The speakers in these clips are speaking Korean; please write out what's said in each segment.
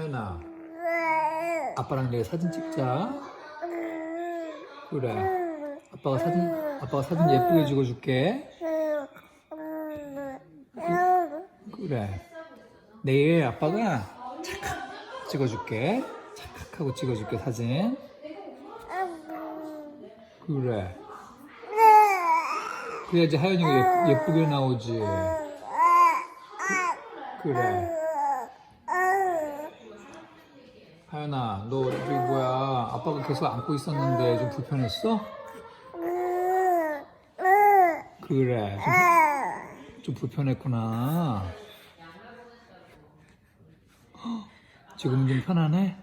하연아. 아빠랑 내가 사진 찍자. 그래. 아빠가 사진 아빠가 사진 예쁘게 찍어줄게. 그래. 내일 아빠가 착각 찍어줄게. 착각하고 찍어줄게 사진. 그래. 그래야지 하연이가 예, 예쁘게 나오지. 그래 하연아 너 저기 뭐야 아빠가 계속 안고 있었는데 좀 불편했어? 그래 좀, 좀 불편했구나 헉, 지금 좀 편하네?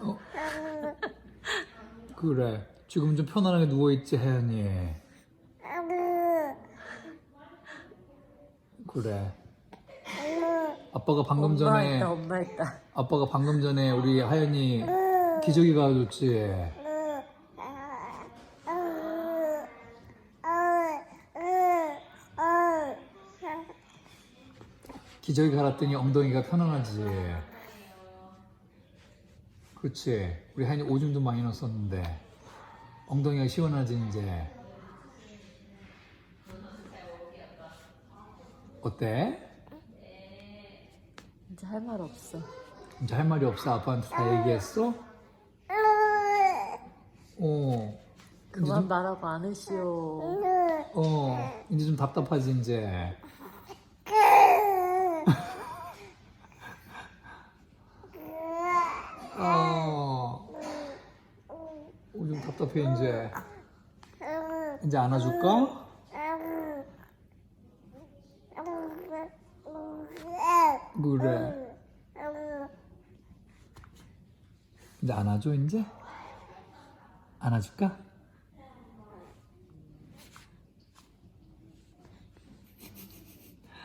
어? 그래 지금 좀 편안하게 누워있지 하연이 그래 아빠가 방금 엄마 전에 있다 엄마 있다. 아빠가 방금 전에 우리 하연이 기저귀 갈아줬지? 기저귀 갈았더니 엉덩이가 편안하지. 그렇지 우리 하연이 오줌도 많이 넣었었는데 엉덩이가 시원하지 이제. 어때? 이제 할 말 없어. 이제 할 말이 없어? 아빠한테 다 얘기했어? 어. 그만 좀, 말하고 안 으시오. 어. 이제 좀 답답하지 이제. 어, 어, 좀 답답해 이제. 이제 안아줄까? 그래? 이제 안아줘 이제? 안아줄까?